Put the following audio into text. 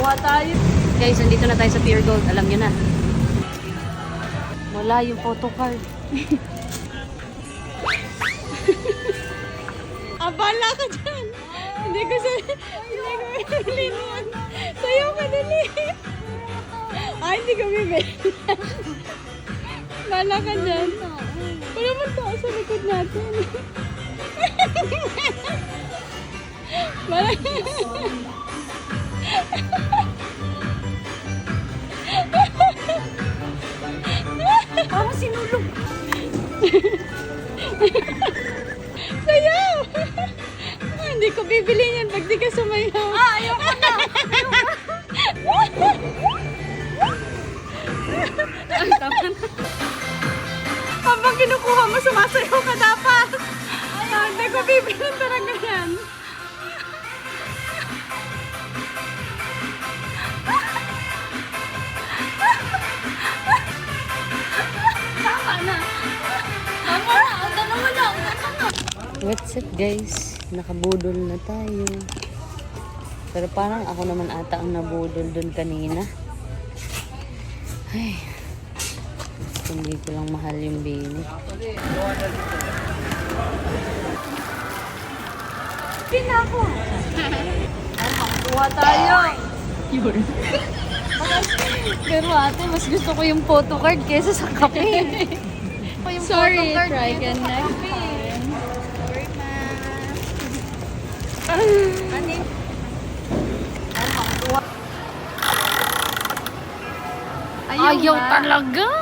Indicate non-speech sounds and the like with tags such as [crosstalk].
Kuha tayo. Guys, nandito na tayo sa Pure Gold. Alam nyo na. Wala yung photo card. [laughs] Abala ka dyan. Hindi ko sa... Hindi ko bilinuan. Sayo ka dali. Ay, hindi ko bibili. Bala ka dyan. Wala man to sa likod natin. [laughs] Bala Parang [laughs] [laughs] sinulog. Sayaw! Ah, hindi ko bibili yan pag di ka sumayaw. Ah, ayoko na! Habang kinukuha mo, sumasayaw What's up guys? Nakabudol na tayo. Pero parang ako naman ata ang nabudol dun kanina. Ay. Hindi ko lang mahal yung bini. Pina ako. Kuha tayo. Yun. Pero ate, mas gusto ko yung photo card kesa sa kape. Sorry, photo card try again next. Ayaw talaga.